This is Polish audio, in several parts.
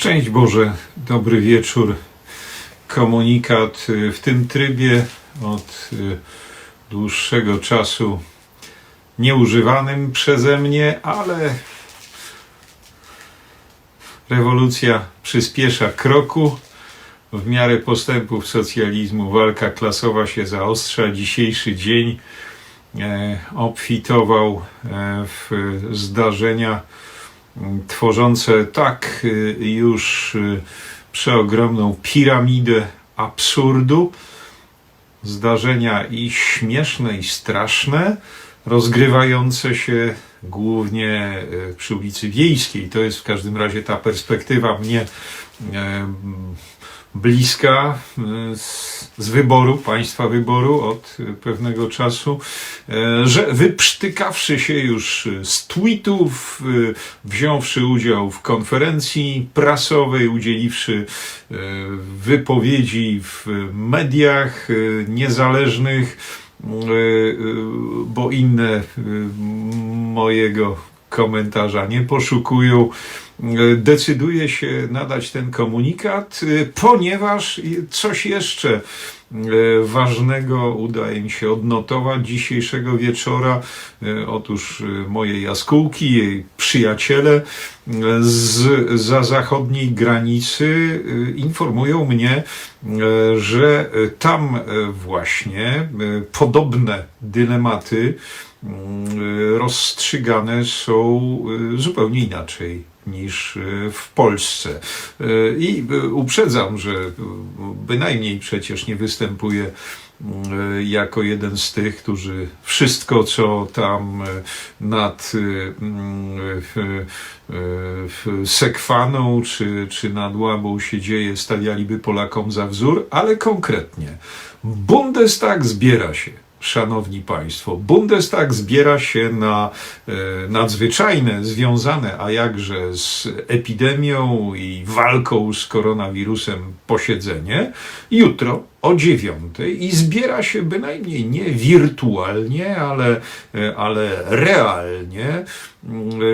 Szczęść Boże, dobry wieczór. Komunikat y, w tym trybie od y, dłuższego czasu nieużywanym przeze mnie, ale rewolucja przyspiesza kroku. W miarę postępów socjalizmu walka klasowa się zaostrza. Dzisiejszy dzień e, obfitował e, w zdarzenia tworzące tak y, już y, przeogromną piramidę absurdu. Zdarzenia i śmieszne, i straszne, rozgrywające się głównie y, przy ulicy Wiejskiej. To jest w każdym razie ta perspektywa mnie bliska y, z, wyboru, państwa wyboru od y, pewnego czasu, e, że wyprztykawszy się już y, z tweetów, y, wziąwszy udział w konferencji prasowej, udzieliwszy y, wypowiedzi w mediach y, niezależnych, y, y, bo inne y, mojego komentarza nie poszukują, y, decyduje się nadać ten komunikat, y, ponieważ coś jeszcze y, ważnego udaje mi się odnotować dzisiejszego wieczora. Otóż moje jaskółki, jej przyjaciele z za zachodniej granicy informują mnie, że tam właśnie podobne dylematy y, rozstrzygane są zupełnie inaczej niż y, w Polsce. Y, I y, uprzedzam, że bynajmniej przecież nie występuję y, jako jeden z tych, którzy wszystko, co tam nad Sekwaną czy, czy nad Łabą się dzieje, stawialiby Polakom za wzór, ale konkretnie. Bundestag zbiera się. Szanowni Państwo, Bundestag zbiera się na e, nadzwyczajne, związane, a jakże z epidemią i walką z koronawirusem posiedzenie. Jutro o dziewiątej i zbiera się bynajmniej nie wirtualnie, ale, ale realnie.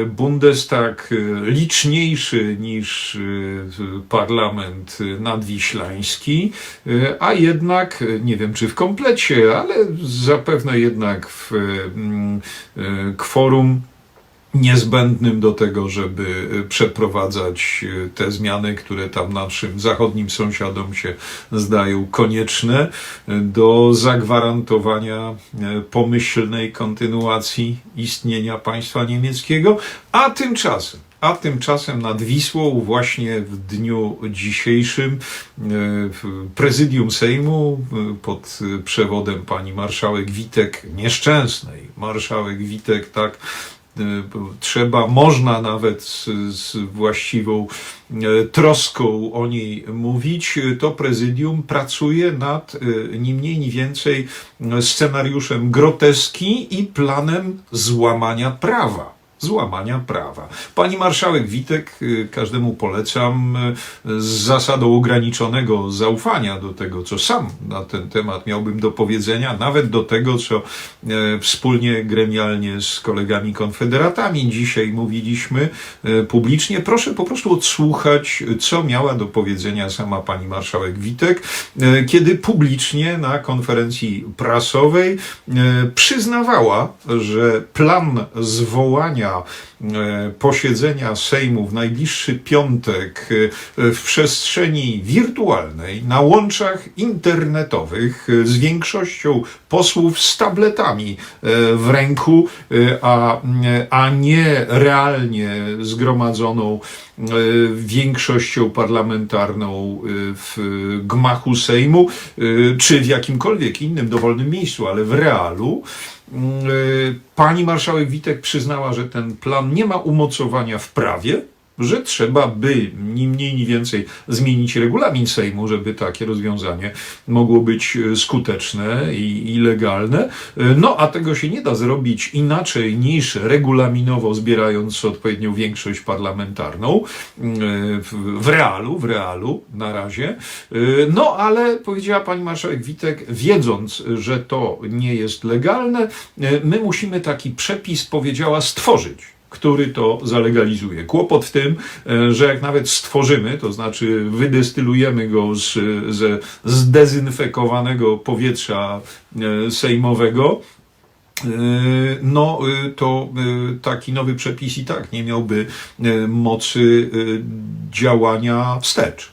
Bundestag liczniejszy niż e, parlament nadwiślański, e, a jednak, nie wiem czy w komplecie, ale zapewne jednak w mm, e, kworum niezbędnym do tego, żeby e, przeprowadzać e, te zmiany, które tam naszym zachodnim sąsiadom się zdają konieczne e, do zagwarantowania pomyślnej kontynuacji istnienia państwa niemieckiego, a tymczasem a tymczasem nad Wisłą właśnie w dniu dzisiejszym prezydium Sejmu pod przewodem pani marszałek Witek, nieszczęsnej marszałek Witek, tak trzeba, można nawet z, z właściwą e, troską o niej mówić, to prezydium pracuje nad e, ni mniej, ni więcej scenariuszem groteski i planem złamania prawa złamania prawa. Pani marszałek Witek, y, każdemu polecam, y, z zasadą ograniczonego zaufania do tego, co sam na ten temat miałbym do powiedzenia, nawet do tego, co e, wspólnie, gremialnie z kolegami konfederatami dzisiaj mówiliśmy e, publicznie. Proszę po prostu odsłuchać, co miała do powiedzenia sama pani marszałek Witek, e, kiedy publicznie na konferencji prasowej przyznawała, że plan zwołania e, posiedzenia Sejmu w najbliższy piątek e, w przestrzeni wirtualnej, na łączach internetowych e, z większością posłów z tabletami w ręku, a, a nie realnie zgromadzoną większością parlamentarną w gmachu Sejmu, czy w jakimkolwiek innym dowolnym miejscu, ale w realu. Mm, y, Pani marszałek Witek przyznała, że ten plan nie ma umocowania w prawie, że trzeba by ni mniej, ni więcej zmienić regulamin Sejmu, żeby takie rozwiązanie mogło być y, skuteczne i, i legalne. Y, No, a tego się nie da zrobić inaczej niż regulaminowo zbierając odpowiednią większość parlamentarną y, w, realu, w realu na razie. No, ale powiedziała pani marszałek Witek, wiedząc, że to nie jest legalne, my musimy taki przepis, powiedziała, stworzyć. Który to zalegalizuje. Kłopot w tym, e, że jak nawet stworzymy, to znaczy wydestylujemy go z, ze zdezynfekowanego powietrza e, sejmowego, e, no to taki nowy przepis i tak nie miałby mocy działania wstecz.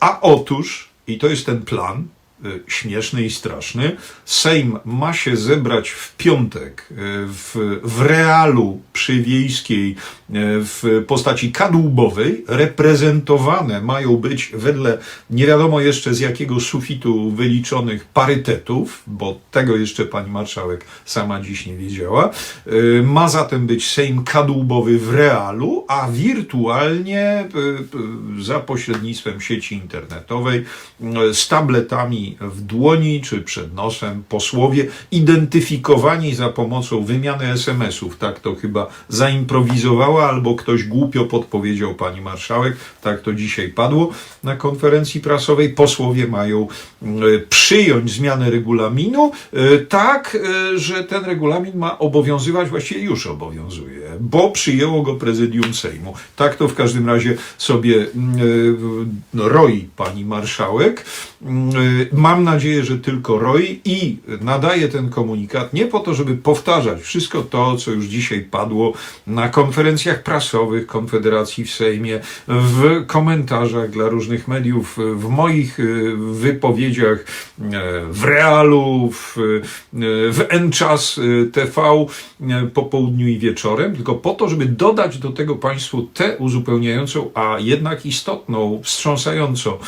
A otóż, i to jest ten plan, śmieszny i straszny. Sejm ma się zebrać w piątek y, w, w realu przywiejskiej y, w postaci kadłubowej. Reprezentowane mają być wedle nie wiadomo jeszcze z jakiego sufitu wyliczonych parytetów, bo tego jeszcze pani marszałek sama dziś nie wiedziała. Ma zatem być Sejm kadłubowy w realu, a wirtualnie za pośrednictwem sieci internetowej z tabletami w dłoni czy przed nosem posłowie identyfikowani za pomocą wymiany SMS-ów. Tak to chyba zaimprowizowała, albo ktoś głupio podpowiedział pani marszałek. Tak to dzisiaj padło na konferencji prasowej. Posłowie mają e, przyjąć zmianę regulaminu e, tak, e, że ten regulamin ma obowiązywać, właściwie już obowiązuje, bo przyjęło go prezydium Sejmu. Tak to w każdym razie sobie no, roi pani marszałek. Mam nadzieję, że tylko roi i nadaje ten komunikat nie po to, żeby powtarzać wszystko to, co już dzisiaj padło na konferencjach prasowych Konfederacji w Sejmie, w komentarzach dla różnych mediów, w moich y, wypowiedziach e, w Realu, w, e, w Enczas e, TV po południu i wieczorem, tylko po to, żeby dodać do tego Państwu tę uzupełniającą, a jednak istotną, wstrząsająco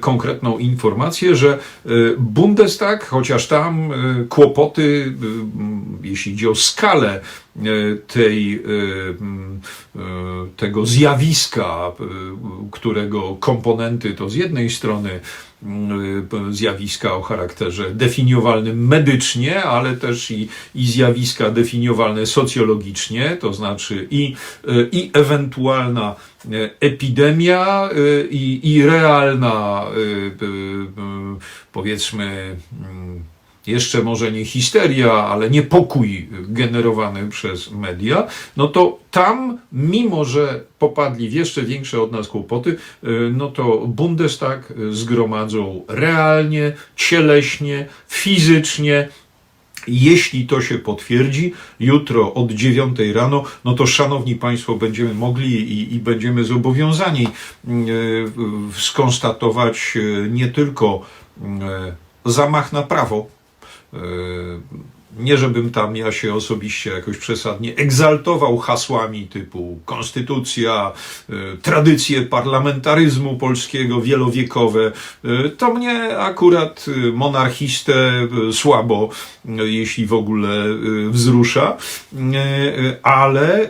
konkretną informację, że e, Bundestag, chociaż tam e, kłopoty, e, jeśli idzie o skalę tej, tego zjawiska, którego komponenty to z jednej strony zjawiska o charakterze definiowalnym medycznie, ale też i, i zjawiska definiowalne socjologicznie, to znaczy i, i ewentualna epidemia i, i realna powiedzmy mm, jeszcze może nie histeria, ale niepokój generowany przez media, no to tam, mimo że popadli w jeszcze większe od nas kłopoty, y, no to Bundestag zgromadzą realnie, cieleśnie, fizycznie, jeśli to się potwierdzi, jutro od 9 rano, no to szanowni Państwo, będziemy mogli i, i będziemy zobowiązani y, skonstatować y, nie tylko zamach na prawo, nie żebym tam ja się osobiście jakoś przesadnie egzaltował hasłami typu konstytucja, e, tradycje parlamentaryzmu polskiego wielowiekowe. E, to mnie akurat monarchistę słabo, jeśli w ogóle wzrusza, ale,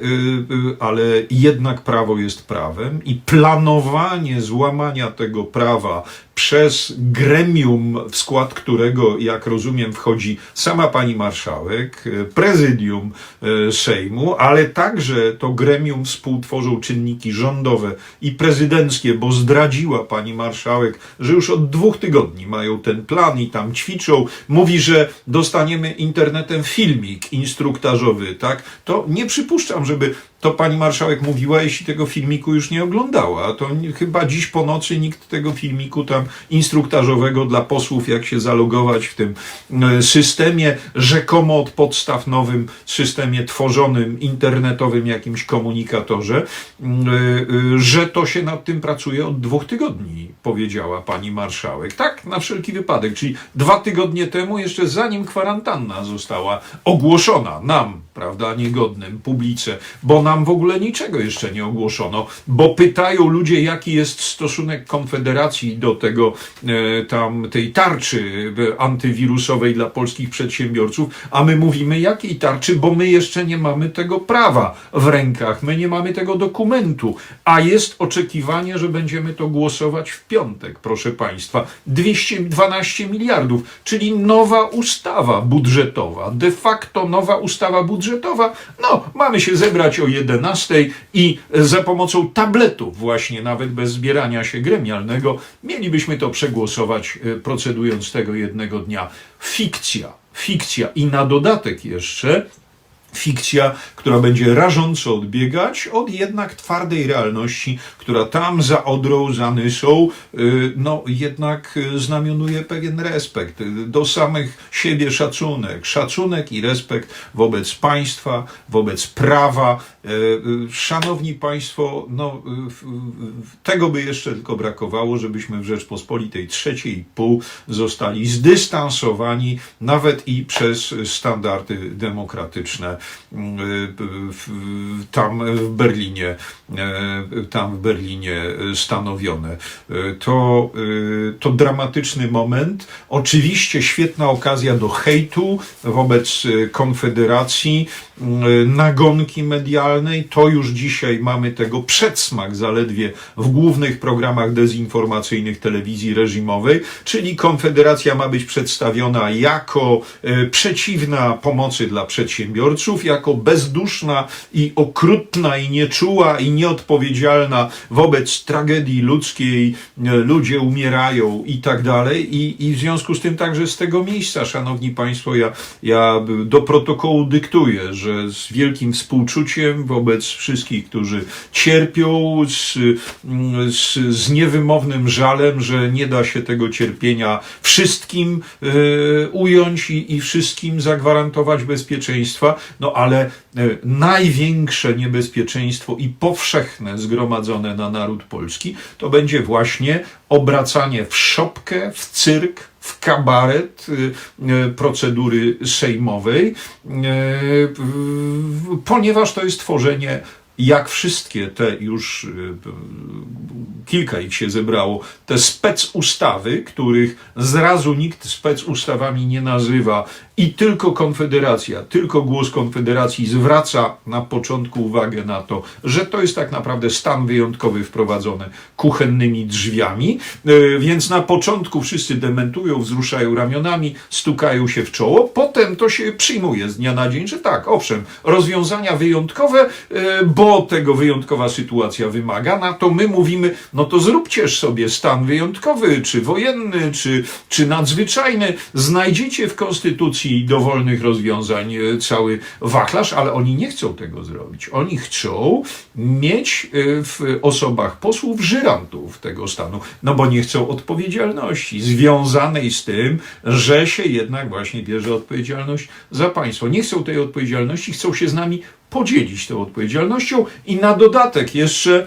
ale jednak prawo jest prawem i planowanie złamania tego prawa przez gremium, w skład którego, jak rozumiem, wchodzi sama pani marszałek, e, prezydium e, Sejmu, ale także to gremium współtworzą czynniki rządowe i prezydenckie, bo zdradziła pani marszałek, że już od dwóch tygodni mają ten plan i tam ćwiczą. Mówi, że dostaniemy internetem filmik instruktażowy, tak? To nie przypuszczam, żeby to pani marszałek mówiła, jeśli tego filmiku już nie oglądała. To chyba dziś po nocy nikt tego filmiku tam instruktażowego dla posłów, jak się zalogować w tym e, systemie, rzekomo od podstaw nowym systemie tworzonym, internetowym jakimś komunikatorze, e, e, że to się nad tym pracuje od dwóch tygodni, powiedziała pani marszałek. Tak, na wszelki wypadek, czyli dwa tygodnie temu, jeszcze zanim kwarantanna została ogłoszona nam, prawda, niegodnym, publice, bo nam w ogóle niczego jeszcze nie ogłoszono, bo pytają ludzie, jaki jest stosunek Konfederacji do tego, e, tam, tej tarczy e, antywirusowej dla polskich przedsiębiorców, a my mówimy, jakiej tarczy, bo my jeszcze nie mamy tego prawa w rękach, my nie mamy tego dokumentu, a jest oczekiwanie, że będziemy to głosować w piątek, proszę Państwa. 212 miliardów, czyli nowa ustawa budżetowa, de facto nowa ustawa budżetowa. No, mamy się zebrać o 11 i za pomocą tabletów, właśnie nawet bez zbierania się gremialnego, mielibyśmy to przegłosować, e, procedując tego jednego dnia. Fikcja, fikcja i na dodatek jeszcze fikcja, która będzie rażąco odbiegać od jednak twardej realności, która tam za Odrą, za Nysą, y, no jednak y, znamionuje pewien respekt, y, do samych siebie szacunek, szacunek i respekt wobec państwa, wobec prawa. Szanowni Państwo, no tego by jeszcze tylko brakowało, żebyśmy w Rzeczpospolitej trzeciej pół zostali zdystansowani nawet i przez standardy demokratyczne tam w Berlinie, e, tam w Berlinie stanowione. E, to, to dramatyczny moment. Oczywiście świetna okazja do hejtu wobec Konfederacji, nagonki medialnej. To już dzisiaj mamy tego przedsmak zaledwie w głównych programach dezinformacyjnych telewizji reżimowej, czyli Konfederacja ma być przedstawiona jako przeciwna pomocy dla przedsiębiorców, jako bezduszna i okrutna i nieczuła i nieodpowiedzialna wobec tragedii ludzkiej, e, ludzie umierają i tak dalej. I, i w związku z tym także z tego miejsca, szanowni państwo, ja, ja do protokołu dyktuję, że z wielkim współczuciem wobec wszystkich, którzy cierpią, z, z, z niewymownym żalem, że nie da się tego cierpienia wszystkim y, ująć i, i wszystkim zagwarantować bezpieczeństwa, no ale e, największe niebezpieczeństwo i powszechne zgromadzone na naród polski to będzie właśnie obracanie w szopkę, w cyrk, w kabaret y, y, procedury sejmowej, y, ponieważ to jest tworzenie jak wszystkie te już kilka ich się zebrało, te specustawy, których zrazu nikt specustawami nie nazywa i tylko Konfederacja, tylko głos Konfederacji zwraca na początku uwagę na to, że to jest tak naprawdę stan wyjątkowy wprowadzony kuchennymi drzwiami, e, więc na początku wszyscy dementują, wzruszają ramionami, stukają się w czoło, potem to się przyjmuje z dnia na dzień, że tak, owszem, rozwiązania wyjątkowe, e, bo tego wyjątkowa sytuacja wymaga, na to my mówimy, no to zróbcież sobie stan wyjątkowy, czy wojenny, czy, czy nadzwyczajny, znajdziecie w Konstytucji i dowolnych rozwiązań e, cały wachlarz, ale oni nie chcą tego zrobić. Oni chcą mieć e, w osobach posłów żyrantów tego stanu, no bo nie chcą odpowiedzialności związanej z tym, że się jednak właśnie bierze odpowiedzialność za państwo. Nie chcą tej odpowiedzialności, chcą się z nami podzielić tą odpowiedzialnością i na dodatek jeszcze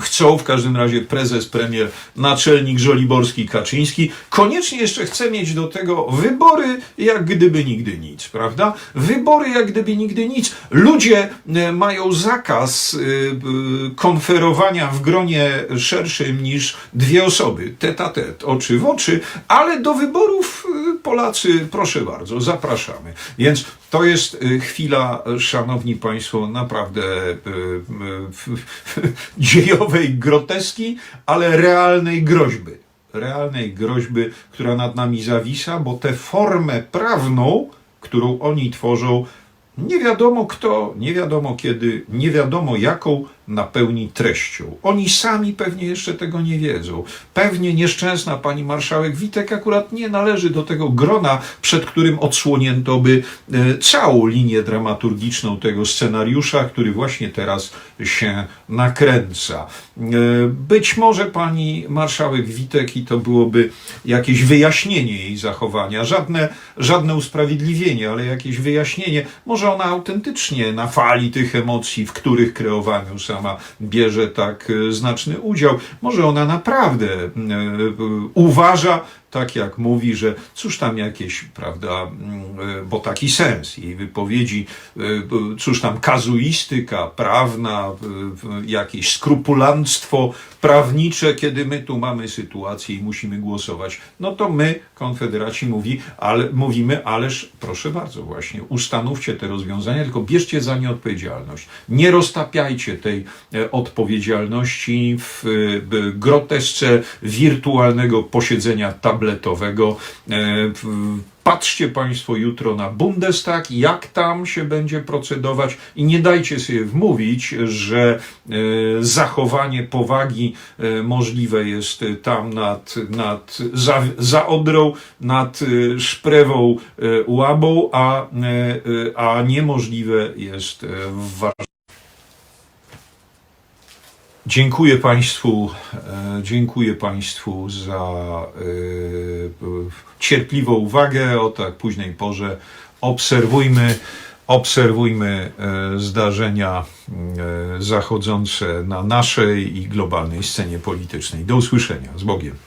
chcą, w każdym razie prezes, premier, naczelnik Żoliborski, Kaczyński, koniecznie jeszcze chce mieć do tego wybory, jak gdyby nigdy nic, prawda? Wybory, jak gdyby nigdy nic. Ludzie e, mają zakaz e, konferowania w gronie szerszym niż dwie osoby, tet a tet, oczy w oczy, ale do wyborów e, Polacy, proszę bardzo, zapraszamy. Więc to jest chwila, szanowni państwo, naprawdę dziejowa komediowej groteski, ale realnej groźby. Realnej groźby, która nad nami zawisa, bo tę formę prawną, którą oni tworzą, nie wiadomo kto, nie wiadomo kiedy, nie wiadomo jaką napełni treścią. Oni sami pewnie jeszcze tego nie wiedzą. Pewnie nieszczęsna pani marszałek Witek akurat nie należy do tego grona, przed którym odsłonięto by e, całą linię dramaturgiczną tego scenariusza, który właśnie teraz się nakręca. E, być może pani marszałek Witek i to byłoby jakieś wyjaśnienie jej zachowania, żadne, żadne usprawiedliwienie, ale jakieś wyjaśnienie. Może ona autentycznie na fali tych emocji, w których kreowaniu sama bierze tak e, znaczny udział. Może ona naprawdę e, uważa, tak jak mówi, że cóż tam jakieś, prawda, mm, e, bo taki sens jej wypowiedzi, cóż tam kazuistyka prawna, jakieś skrupulanstwo prawnicze, kiedy my tu mamy sytuację i musimy głosować. No to my, Konfederaci, mówi, ale, mówimy, ależ proszę bardzo, właśnie ustanówcie te rozwiązania, tylko bierzcie za nie odpowiedzialność. Nie roztapiajcie tej e, odpowiedzialności w grotesce wirtualnego posiedzenia tam tabletowego. E, Patrzcie Państwo jutro na Bundestag, jak tam się będzie procedować i nie dajcie sobie wmówić, że e, zachowanie powagi e, możliwe jest tam nad, nad za, za Odrą, nad Szprewą Łabą, a, a niemożliwe jest w Warszawie. Dziękuję Państwu, e, dziękuję Państwu za e, cierpliwą uwagę o tak późnej porze. Obserwujmy, obserwujmy e, zdarzenia zachodzące na naszej i globalnej scenie politycznej. Do usłyszenia. Z Bogiem.